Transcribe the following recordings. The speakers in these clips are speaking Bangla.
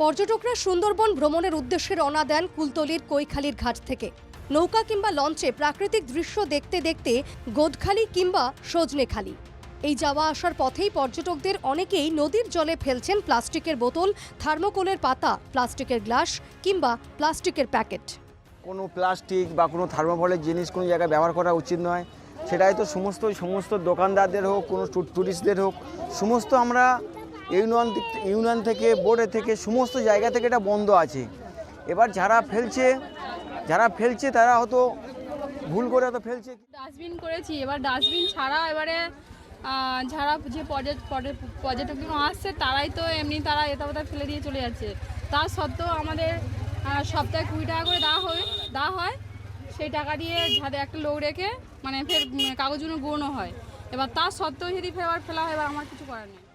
পর্যটকরা সুন্দরবন ভ্রমণের উদ্দেশ্যে রওনা দেন কুলতলির কৈখালির ঘাট থেকে। নৌকা কিংবা লঞ্চে প্রাকৃতিক দৃশ্য দেখতে দেখতে গোদখালি কিংবা সজনেখালি। এই যাওয়া আসার পথেই পর্যটকদের অনেকেই নদীর জলে ফেলছেন প্লাস্টিকের বোতল, থার্মোকোলের পাতা, প্লাস্টিকের গ্লাস কিংবা প্লাস্টিকের প্যাকেট। কোনো প্লাস্টিক বা কোনো থার্মোফলের জিনিস কোনো জায়গায় ব্যবহার করা উচিত নয়। সেটাই তো সমস্ত সমস্ত দোকানদারদের হোক, কোনো ট্যুরিস্টদের হোক, সমস্ত আমরা ইউনিয়ন ইউনিয়ন থেকে বোর্ডে থেকে, সমস্ত জায়গা থেকে এটা বন্ধ আছে। এবার যারা ফেলছে যারা ফেলছে তারা হয়তো ভুল করে হয়তো ফেলছে। ডাস্টবিন করেছি, এবার ডাস্টবিন ছাড়া এবারে যারা যে পর্যট- পর্যট- পর্যটকগুলো আসছে, তারাই তো এমনি তারা এটা ওটা ফেলে দিয়ে চলে যাচ্ছে। তা সত্ত্বেও আমাদের সপ্তাহে কুড়ি টাকা করে দেওয়া হবে দেওয়া হয়। সেই টাকা দিয়ে যাদের একটা লোক রেখে মানে ফের কাগজগুলো গুঁড়ো হয়। এবার তা সত্ত্বেও যদি ফের ফেলা হয়, এবার আমার কিছু করার নেই।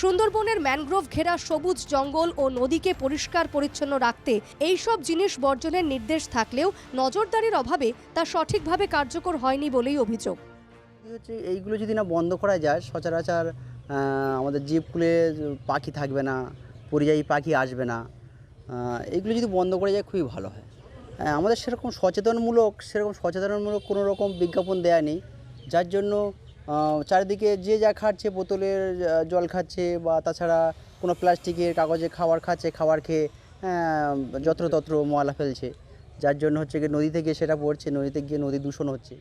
সুন্দরবনের ম্যানগ্রোভ ঘেরা সবুজ জঙ্গল ও নদীকে পরিষ্কার পরিচ্ছন্ন রাখতে এই সব জিনিস বর্জনের নির্দেশ থাকলেও নজরদারির অভাবে তা সঠিকভাবে কার্যকর হয়নি বলেই অভিযোগ। হচ্ছে এইগুলো যদি না বন্ধ করা যায় সচরাচর আমাদের জীবকুলে পাখি থাকবে না পরিযায়ী পাখি আসবে না এইগুলো যদি বন্ধ করা যায় খুবই ভালো হয়। হ্যাঁ, আমাদের সেরকম সচেতনমূলক সেরকম সচেতনমূলক কোনো রকম বিজ্ঞাপন দেয়া নেই যার জন্য চারিদিকে যে যা খাচ্ছে, বোতলের জল খাচ্ছে বা তাছাড়া কোনো প্লাস্টিকের কাগজে খাবার খাচ্ছে খাবার খেয়ে যত্রতত্র ময়লা ফেলছে। যার জন্য হচ্ছে গিয়ে নদী থেকে সেটা পড়ছে, নদীতে গিয়ে নদী দূষণ হচ্ছে।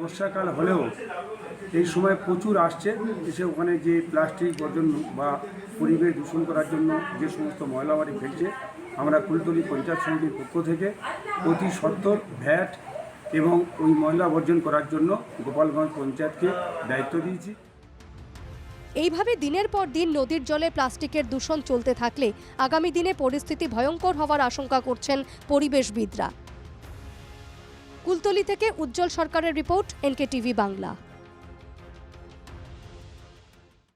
বর্ষাকাল হলেও এই সময় প্রচুর আসছে, এসে ওখানে যে প্লাস্টিক বর্জন বা পরিবেশ দূষণ করার জন্য যে সমস্ত ময়লা বাড়ি ফেলছে, আমরা কুলতলি পঞ্চায়েত সমিতির পক্ষ থেকে অতি সত্তর ভ্যাট এবং ওই ময়লা বর্জন করার জন্য গোপালগঞ্জ পঞ্চায়েতকে দায়িত্ব দিয়েছি। এইভাবে দিনের পর দিন নদীর জলে প্লাস্টিকের দূষণ চলতে থাকলে আগামী দিনে পরিস্থিতি ভয়ঙ্কর হওয়ার আশঙ্কা করছেন পরিবেশবিদরা। কুলতলি থেকে উজ্জ্বল সরকারের রিপোর্ট এনকে টিভি বাংলা।